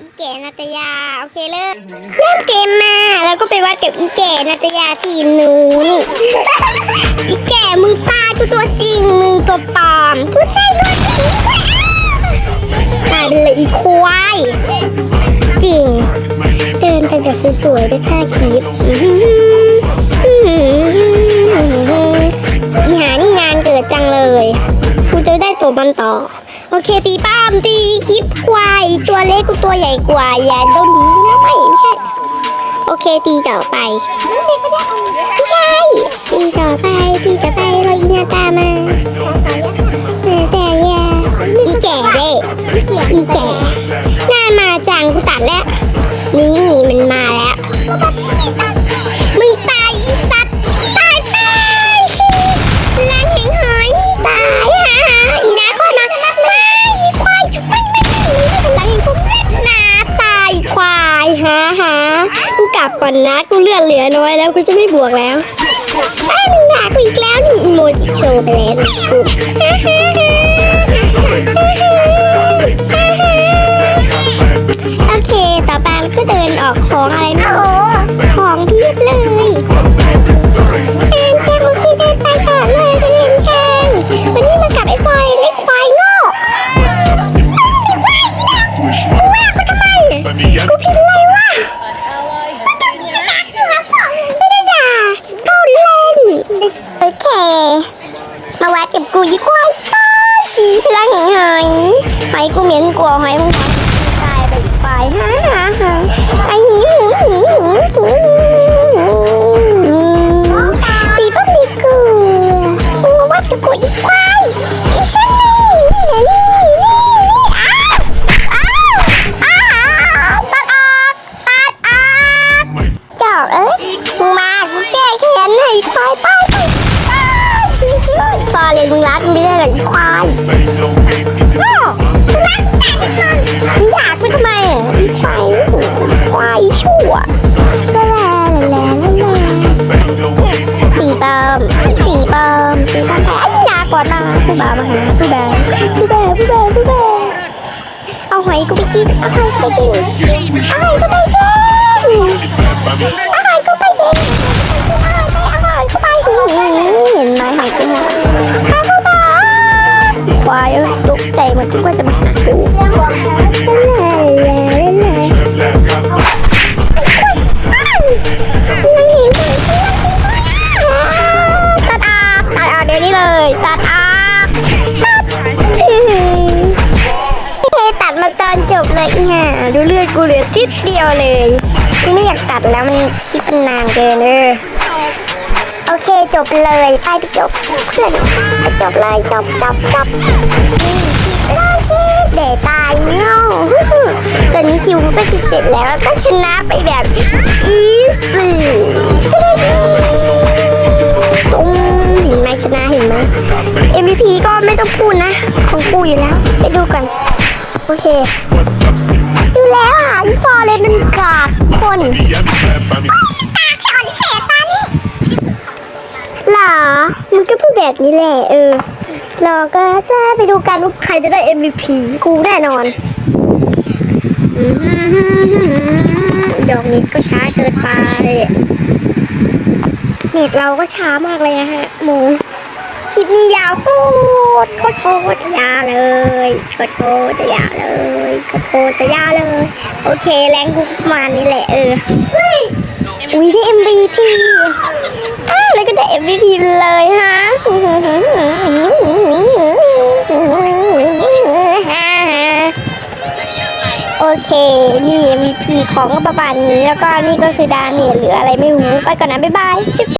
อีเก๋นาตยาโอเคเริ่มเริ่มเกมมาแล้วก็ไปวัดกับอีเก๋นาตยาทีมนูนี่อีแก่มึงตายกูตัวจริงมึงตัวปลอมผู้ชายตัวจริงว้าวตายไปเลยอีควายจริง เดินไปแบบสวยๆด้วยท่าคลิปอีหานี่งานเกิดจังเลยกูจะได้ตัวมันต่อ โอเคตีป้ามตีคลิปควายตัวเล็กกูตัวใหญ่กว่าอย่าโดนหนีนะไม่ไม่ใช่ โอเคตีต่อไปไม่ใช่ตีต่อไปตีต่อไปรออีนาตามา ก่อนนะกูเลือดเหลือน้อยแล้วกูจะไม่บวกแล้วไอ้มึงด่ากูอีกแล้วนี่อีโมจิโชว์ไปแล้ว มาวัดกับกูยี่ควายป้าสีพลังหงหอยหอยกูเหม็นกลัวหอยมึงตายไปไปฮ่าฮ่าฮ่าไอหิวหิวหิวหิวตีป้ามีกูมึงมาวัดกับกูอีกว่า มึงรักมึงไม่ได้หรออีควายโอ้รักแต่ทุกคนมึงด่ากูทำไมอะอีควายควายชั่วลาลาลาลาลาตีปอมตีปอมตีปอมแพ้ที่ด่าก่อนนะผู้บ่าวมาหาผู้บ่าวผู้บ่าวผู้บ่าวผู้บ่าวเอาหอยกูไปกินเอาหอยกูไปกินเอาหอยกูไปกิน กใจหมันจะมาหากูตัดออกตัดออกเดี๋ยวนี้เลยตัดออกตัดเฮ้ตัดมาตอนจบเลยเนี่ยดูเลือดกูเหลือซิดเดียวเลย ไม่อยากตัดแล้วมันคิดเป็นนานเกินเออ โอเคจบเลยไปไปจบเพื่อนจบเลยจบจบจบนี่คิดราชิดเดตายเงาตอนนี้คิวก็จะเจ็ดแล้วก็ชนะไปแบบอีซี่ตุ้มเห็นไหมชนะเห็นไหม MVP ก็ไม่ต้องพูดนะ ของกูอยู่แล้ว ไปดูกัน โอเคดูแล้วอะอีฟอร์เลยมันกากคนตาขอนแสบตานี่หรอ มันก็พูดแบบนี้แหละเออเราก็จะไปดูกันว่าใครจะได้ MVP กูแน่นอนดอกนี้ก็ช้าเกินไปเน็ตเราก็ช้ามากเลยนะฮะหมูคลิปนี้ยาวโคตรโคตรโคตรยาวเลยโคตรโคตรจะยาวเลยโคตรโคตรจะยาวเลย โอเคแรงกูประมาณนี้แหละเอออุ้ยได้ MVP ได้ MVP เลยฮะโอเค นี่ MVP ของก็ประมาณนี้ แล้วก็นี่ก็คือดาเมจหรืออะไรไม่รู้ ไปก่อนนะ บ๊ายบาย จุ๊บ